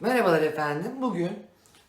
Merhabalar efendim. Bugün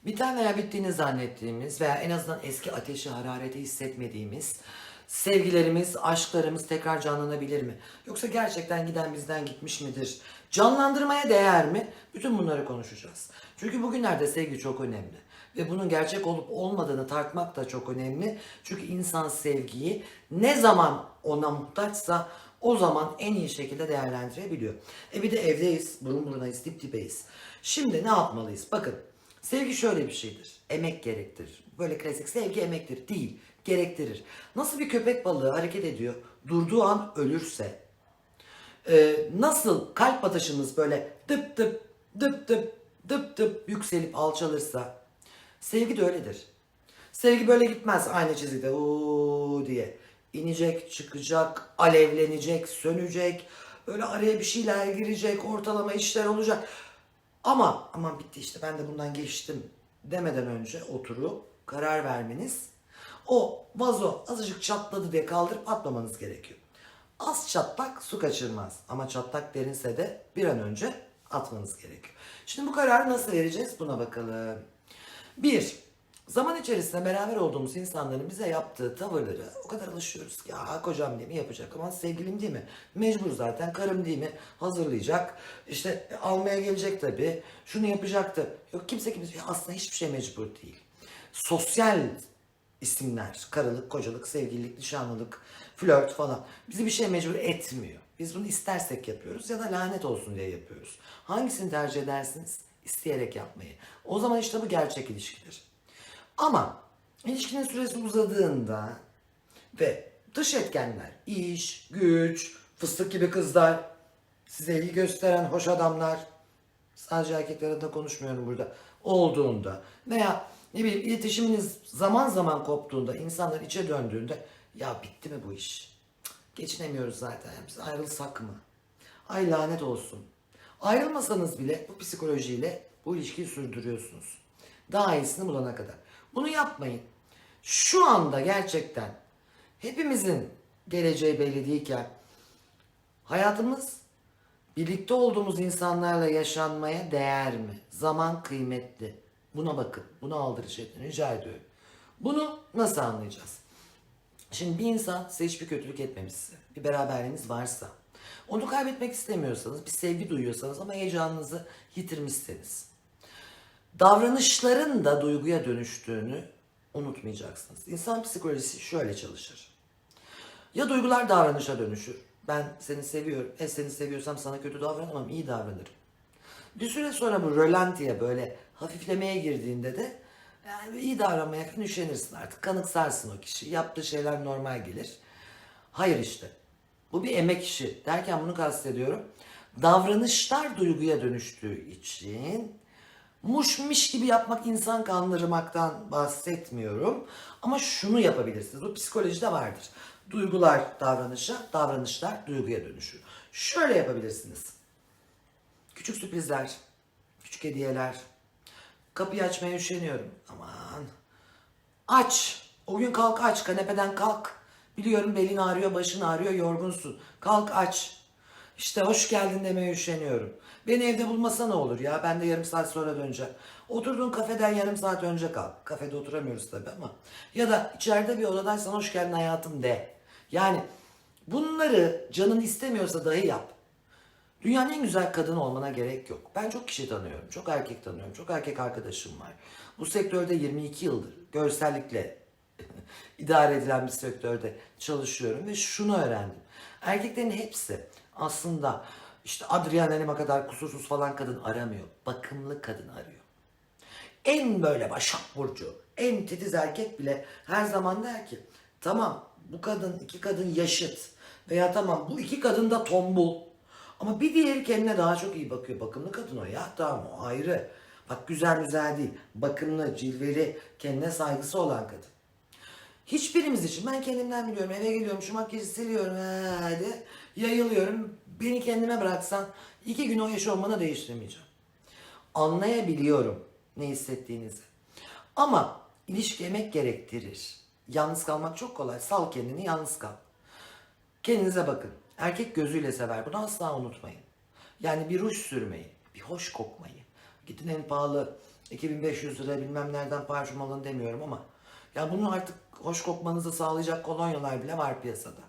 biten veya bittiğini zannettiğimiz veya en azından eski ateşi, harareti hissetmediğimiz sevgilerimiz, aşklarımız tekrar canlanabilir mi? Yoksa gerçekten giden bizden gitmiş midir? Canlandırmaya değer mi? Bütün bunları konuşacağız. Çünkü bugünlerde sevgi çok önemli. Ve bunun gerçek olup olmadığını tartmak da çok önemli. Çünkü insan sevgiyi ne zaman ona muhtaçsa o zaman en iyi şekilde değerlendirebiliyor. E bir de evdeyiz, burun burunayız, dip dibeyiz. Şimdi ne yapmalıyız? Bakın, sevgi şöyle bir şeydir. Emek gerektirir. Böyle klasik sevgi emektir. Değil, gerektirir. Nasıl bir köpek balığı hareket ediyor, durduğu an ölürse, e, nasıl kalp atışımız böyle dıp dıp dıp dıp dıp dıp yükselip alçalırsa, sevgi de öyledir. Sevgi böyle gitmez aynı çizgide uuu diye. İnecek, çıkacak, alevlenecek, sönecek. Böyle araya bir şeyler girecek, ortalama işler olacak. Ama aman bitti işte ben de bundan geçtim demeden önce oturup karar vermeniz o vazo azıcık çatladı diye kaldırıp atmamanız gerekiyor. Az çatlak su kaçırmaz ama çatlak derinse de bir an önce atmanız gerekiyor. Şimdi bu kararı nasıl vereceğiz buna bakalım. Bir, zaman içerisinde beraber olduğumuz insanların bize yaptığı tavırları o kadar alışıyoruz ki ya kocam değil mi yapacak ama sevgilim değil mi? Mecbur zaten karım değil mi? Hazırlayacak. İşte e, almaya gelecek tabii. Şunu yapacaktı. Yok kimse kimse aslında hiçbir şey mecbur değil. Sosyal isimler, karılık, kocalık, sevgililik, nişanlılık, flört falan bizi bir şey mecbur etmiyor. Biz bunu istersek yapıyoruz ya da lanet olsun diye yapıyoruz. Hangisini tercih edersiniz? İsteyerek yapmayı. O zaman işte bu gerçek ilişkidir. Ama ilişkinin süresi uzadığında ve dış etkenler, iş, güç, fıstık gibi kızlar, size ilgi gösteren hoş adamlar, sadece erkekler adına konuşmuyorum burada, olduğunda veya ne bileyim iletişiminiz zaman zaman koptuğunda, insanlar içe döndüğünde ya bitti mi bu iş? Geçinemiyoruz zaten. Biz ayrılsak mı? Ay lanet olsun. Ayrılmasanız bile bu psikolojiyle bu ilişkiyi sürdürüyorsunuz. Daha iyisini bulana kadar. Bunu yapmayın. Şu anda gerçekten hepimizin geleceği belli değilken hayatımız birlikte olduğumuz insanlarla yaşanmaya değer mi? Zaman kıymetli. Buna bakın. Buna aldırış edin. Rica ediyorum. Bunu nasıl anlayacağız? Şimdi bir insan size hiçbir kötülük etmemişse, bir beraberliğiniz varsa, onu kaybetmek istemiyorsanız, bir sevgi duyuyorsanız ama heyecanınızı yitirmişseniz, davranışların da duyguya dönüştüğünü unutmayacaksınız. İnsan psikolojisi şöyle çalışır. Ya duygular davranışa dönüşür. Ben seni seviyorum. E seni seviyorsam sana kötü davranamam, iyi davranırım. Bir süre sonra bu rölantiye böyle hafiflemeye girdiğinde de yani iyi davranmaya falan üşenirsin artık. Kanıksarsın o kişi. Yaptığı şeyler normal gelir. Hayır işte. Bu bir emek işi. Derken bunu kastediyorum. Davranışlar duyguya dönüştüğü için muşmiş gibi yapmak insan kandırmaktan bahsetmiyorum. Ama şunu yapabilirsiniz. Bu psikolojide vardır. Duygular davranışa, davranışlar duyguya dönüşür. Şöyle yapabilirsiniz. Küçük sürprizler, küçük hediyeler. Kapıyı açmaya üşeniyorum. Aman. Aç. O gün kalk aç. Kanepeden kalk. Biliyorum belin ağrıyor, başın ağrıyor, yorgunsun. Kalk aç. İşte hoş geldin demeye üşeniyorum. Beni evde bulmasa ne olur ya? Ben de yarım saat sonra döneceğim. Oturduğun kafeden yarım saat önce kalk. Kafede oturamıyoruz tabii ama. Ya da içeride bir odadaysan hoş geldin hayatım de. Yani bunları canın istemiyorsa dahi yap. Dünyanın en güzel kadını olmana gerek yok. Ben çok kişi tanıyorum, çok erkek tanıyorum, çok erkek arkadaşım var. Bu sektörde 22 yıldır görsellikle idare edilen bir sektörde çalışıyorum ve şunu öğrendim. Erkeklerin hepsi aslında işte Adriana Lima kadar kusursuz falan kadın aramıyor. Bakımlı kadın arıyor. En böyle başak burcu, en titiz erkek bile her zaman der ki tamam bu kadın iki kadın yaşıt veya tamam bu iki kadın da tombul ama bir diğeri kendine daha çok iyi bakıyor. Bakımlı kadın o ya tamam o ayrı. Bak güzel güzel değil. Bakımlı, cilveli, kendine saygısı olan kadın. Hiçbirimiz için ben kendimden biliyorum eve geliyorum şu makyajı siliyorum hadi yayılıyorum beni kendime bıraksan iki gün o yaş olmanı değiştirmeyeceğim. Anlayabiliyorum ne hissettiğinizi. Ama ilişki emek gerektirir. Yalnız kalmak çok kolay. Sal kendini yalnız kal. Kendinize bakın. Erkek gözüyle sever. Bunu asla unutmayın. Yani bir ruj sürmeyi, bir hoş kokmayı, Gidin en pahalı 2500 lira bilmem nereden parfüm alın demiyorum ama ya bunu artık hoş kokmanızı sağlayacak kolonyalar bile var piyasada.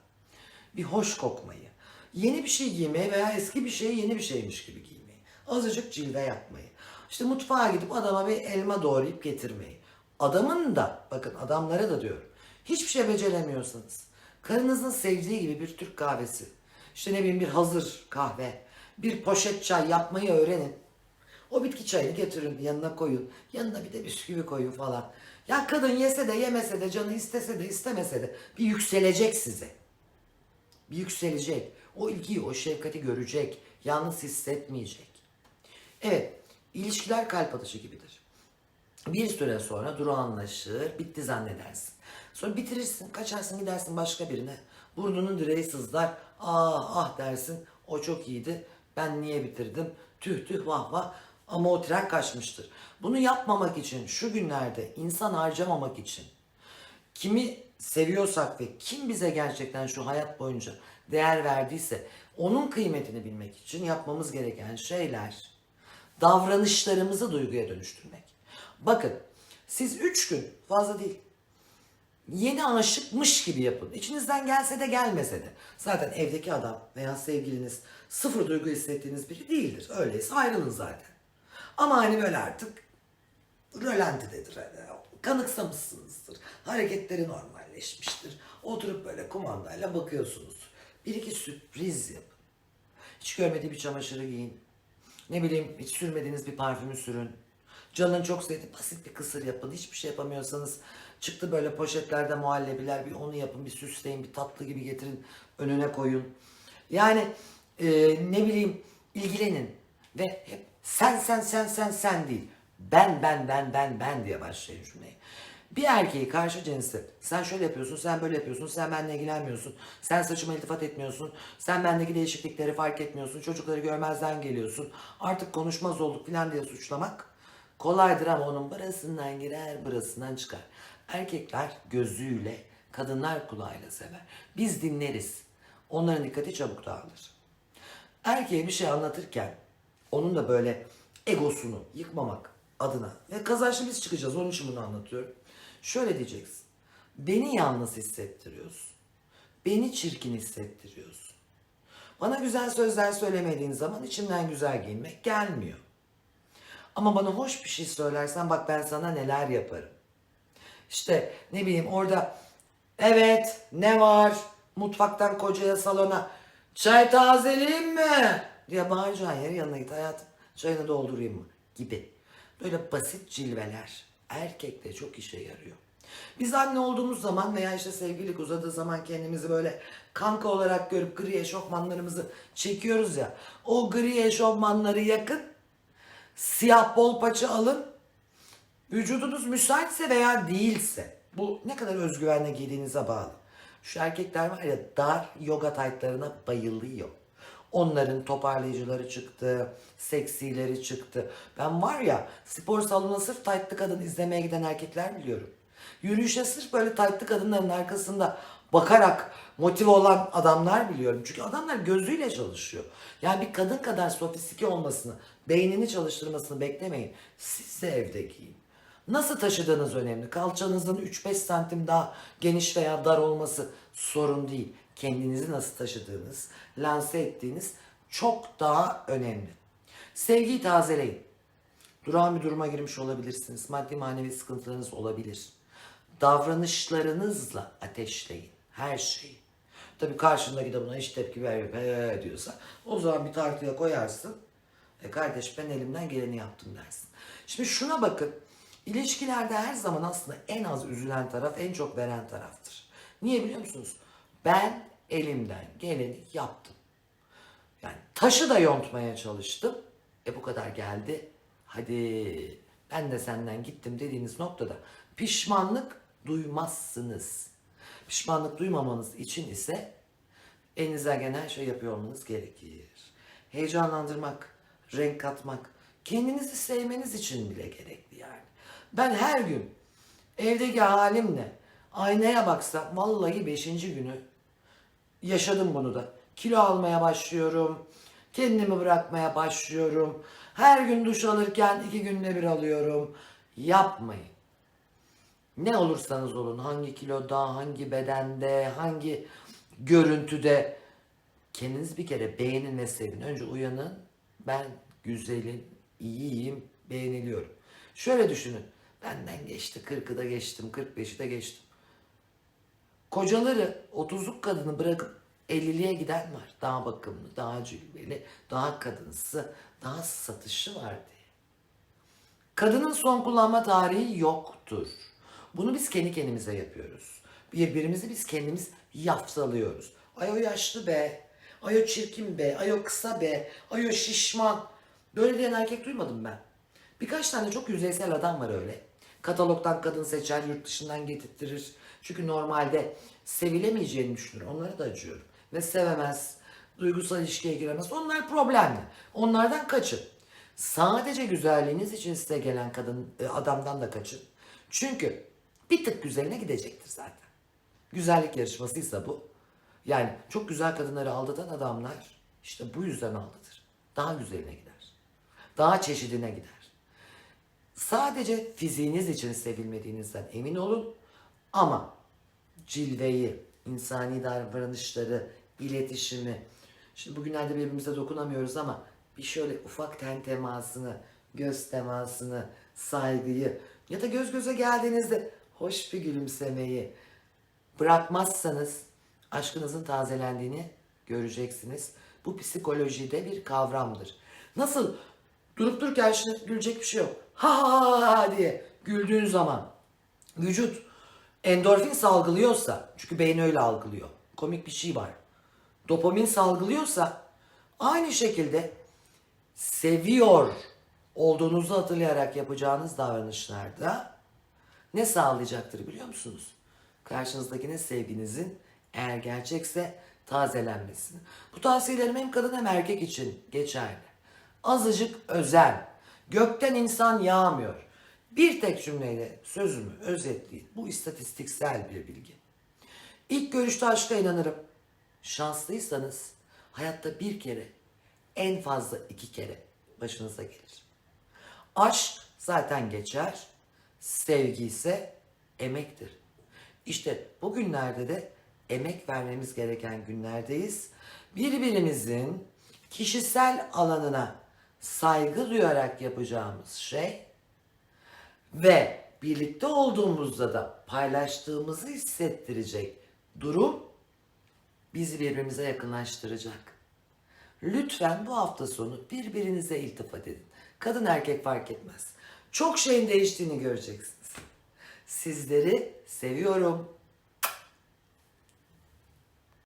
Bir hoş kokmayı, yeni bir şey giymeyi veya eski bir şeyi yeni bir şeymiş gibi giymeyi, azıcık cilve yapmayı, işte mutfağa gidip adama bir elma doğrayıp getirmeyi. Adamın da, bakın adamlara da diyorum, hiçbir şey beceremiyorsanız, karınızın sevdiği gibi bir Türk kahvesi, işte ne bileyim bir hazır kahve, bir poşet çay yapmayı öğrenin. O bitki çayını getirin yanına koyun. Yanına bir de bisküvi koyun falan. Ya kadın yese de yemese de canı istese de istemese de bir yükselecek size. Bir yükselecek. O ilgiyi, o şefkati görecek. Yalnız hissetmeyecek. Evet, ilişkiler kalp atışı gibidir. Bir süre sonra durağanlaşır, bitti zannedersin. Sonra bitirirsin, kaçarsın gidersin başka birine. Burnunun direği sızlar, ah ah dersin, o çok iyiydi, ben niye bitirdim, tüh tüh vah vah ama o tren kaçmıştır. Bunu yapmamak için, şu günlerde insan harcamamak için, kimi seviyorsak ve kim bize gerçekten şu hayat boyunca değer verdiyse onun kıymetini bilmek için yapmamız gereken şeyler davranışlarımızı duyguya dönüştürmek. Bakın siz üç gün fazla değil yeni aşıkmış gibi yapın. İçinizden gelse de gelmese de. Zaten evdeki adam veya sevgiliniz sıfır duygu hissettiğiniz biri değildir. Öyleyse ayrılın zaten. Ama hani böyle artık rölantidedir. Hani kanıksamışsınızdır. Hareketleri normalleşmiştir. Oturup böyle kumandayla bakıyorsunuz. Bir iki sürpriz yapın. Hiç görmediği bir çamaşırı giyin. Ne bileyim hiç sürmediğiniz bir parfümü sürün. Canın çok sevdiği basit bir kısır yapın. Hiçbir şey yapamıyorsanız çıktı böyle poşetlerde muhallebiler bir onu yapın bir süsleyin bir tatlı gibi getirin önüne koyun. Yani e, ne bileyim ilgilenin ve hep sen sen sen sen sen değil. Ben ben ben ben ben diye başlayın cümleyi. Bir erkeği karşı cinsi sen şöyle yapıyorsun, sen böyle yapıyorsun, sen benimle ilgilenmiyorsun, sen saçıma iltifat etmiyorsun, sen bendeki değişiklikleri fark etmiyorsun, çocukları görmezden geliyorsun, artık konuşmaz olduk falan diye suçlamak kolaydır ama onun burasından girer, burasından çıkar. Erkekler gözüyle, kadınlar kulağıyla sever. Biz dinleriz. Onların dikkati çabuk dağılır. Erkeğe bir şey anlatırken onun da böyle egosunu yıkmamak adına ve kazançlı biz çıkacağız onun için bunu anlatıyorum. Şöyle diyeceksin. Beni yalnız hissettiriyorsun. Beni çirkin hissettiriyorsun. Bana güzel sözler söylemediğin zaman içimden güzel giyinmek gelmiyor. Ama bana hoş bir şey söylersen bak ben sana neler yaparım. İşte ne bileyim orada evet ne var mutfaktan kocaya salona çay tazeleyeyim mi diye bağıracağın yere yanına git hayatım çayını doldurayım mı gibi. Böyle basit cilveler erkekte çok işe yarıyor. Biz anne olduğumuz zaman veya işte sevgililik uzadığı zaman kendimizi böyle kanka olarak görüp gri eşofmanlarımızı çekiyoruz ya. O gri eşofmanları yakın, siyah bol paça alın, Vücudunuz müsaitse veya değilse bu ne kadar özgüvenle giydiğinize bağlı. Şu erkekler var ya dar yoga taytlarına bayılıyor. Onların toparlayıcıları çıktı, seksileri çıktı. Ben var ya spor salonuna sırf taytlı kadın izlemeye giden erkekler biliyorum. Yürüyüşe sırf böyle taytlı kadınların arkasında bakarak motive olan adamlar biliyorum. Çünkü adamlar gözüyle çalışıyor. Yani bir kadın kadar sofistike olmasını, beynini çalıştırmasını beklemeyin. Siz de evde giyin. Nasıl taşıdığınız önemli. Kalçanızın 3-5 santim daha geniş veya dar olması sorun değil. Kendinizi nasıl taşıdığınız, lanse ettiğiniz çok daha önemli. Sevgiyi tazeleyin. Durağan bir duruma girmiş olabilirsiniz. Maddi manevi sıkıntılarınız olabilir. Davranışlarınızla ateşleyin her şeyi. Tabii karşındaki de buna hiç tepki vermiyor he diyorsa o zaman bir tartıya koyarsın. E kardeş ben elimden geleni yaptım dersin. Şimdi şuna bakın. İlişkilerde her zaman aslında en az üzülen taraf en çok veren taraftır. Niye biliyor musunuz? Ben elimden geleni yaptım. Yani taşı da yontmaya çalıştım. E bu kadar geldi. Hadi ben de senden gittim dediğiniz noktada pişmanlık duymazsınız. Pişmanlık duymamanız için ise elinizden gelen her şey yapıyor olmanız gerekir. Heyecanlandırmak, renk katmak, kendinizi sevmeniz için bile gerekli yani. Ben her gün evdeki halimle aynaya baksam vallahi beşinci günü yaşadım bunu da. Kilo almaya başlıyorum. Kendimi bırakmaya başlıyorum. Her gün duş alırken iki günde bir alıyorum. Yapmayın. Ne olursanız olun, hangi kiloda, hangi bedende, hangi görüntüde kendiniz bir kere beğenin ve sevin. Önce uyanın, ben güzelim, iyiyim, beğeniliyorum. Şöyle düşünün, benden geçti, 40'ı da geçtim, 45'i de geçtim. Kocaları 30'luk kadını bırakıp 50'liye giden var. Daha bakımlı, daha cilveli, daha kadınsı, daha satışı var diye. Kadının son kullanma tarihi yoktur. Bunu biz kendi kendimize yapıyoruz. Birbirimizi biz kendimiz yaftalıyoruz. Ay o yaşlı be, ay o çirkin be, ay o kısa be, ay o şişman. Böyle diyen erkek duymadım ben. Birkaç tane çok yüzeysel adam var öyle. Katalogdan kadın seçer, yurt dışından getirttirir. Çünkü normalde sevilemeyeceğini düşünür. Onlara da acıyorum. Ve sevemez, duygusal ilişkiye giremez. Onlar problemli. Onlardan kaçın. Sadece güzelliğiniz için size gelen kadın e, adamdan da kaçın. Çünkü bir tık güzeline gidecektir zaten. Güzellik yarışmasıysa bu. Yani çok güzel kadınları aldatan adamlar işte bu yüzden aldatır. Daha güzeline gider. Daha çeşidine gider. Sadece fiziğiniz için sevilmediğinizden emin olun. Ama cilveyi, insani davranışları, iletişimi. Şimdi bugünlerde birbirimize dokunamıyoruz ama bir şöyle ufak ten temasını, göz temasını, saygıyı ya da göz göze geldiğinizde hoş bir gülümsemeyi bırakmazsanız aşkınızın tazelendiğini göreceksiniz. Bu psikolojide bir kavramdır. Nasıl durup dururken şimdi gülecek bir şey yok. Ha ha ha diye güldüğün zaman vücut endorfin salgılıyorsa çünkü beyin öyle algılıyor. Komik bir şey var. Dopamin salgılıyorsa aynı şekilde seviyor olduğunuzu hatırlayarak yapacağınız davranışlarda ne sağlayacaktır biliyor musunuz? Karşınızdakine sevginizin eğer gerçekse tazelenmesini. Bu tavsiyelerim hem kadın hem erkek için geçerli. Azıcık özen. Gökten insan yağmıyor. Bir tek cümleyle sözümü özetleyeyim. Bu istatistiksel bir bilgi. İlk görüşte aşka inanırım. Şanslıysanız hayatta bir kere, en fazla iki kere başınıza gelir. Aşk zaten geçer, sevgi ise emektir. İşte bugünlerde de emek vermemiz gereken günlerdeyiz. Birbirimizin kişisel alanına saygı duyarak yapacağımız şey ve birlikte olduğumuzda da paylaştığımızı hissettirecek durum bizi birbirimize yakınlaştıracak. Lütfen bu hafta sonu birbirinize iltifat edin. Kadın erkek fark etmez. Çok şeyin değiştiğini göreceksiniz. Sizleri seviyorum.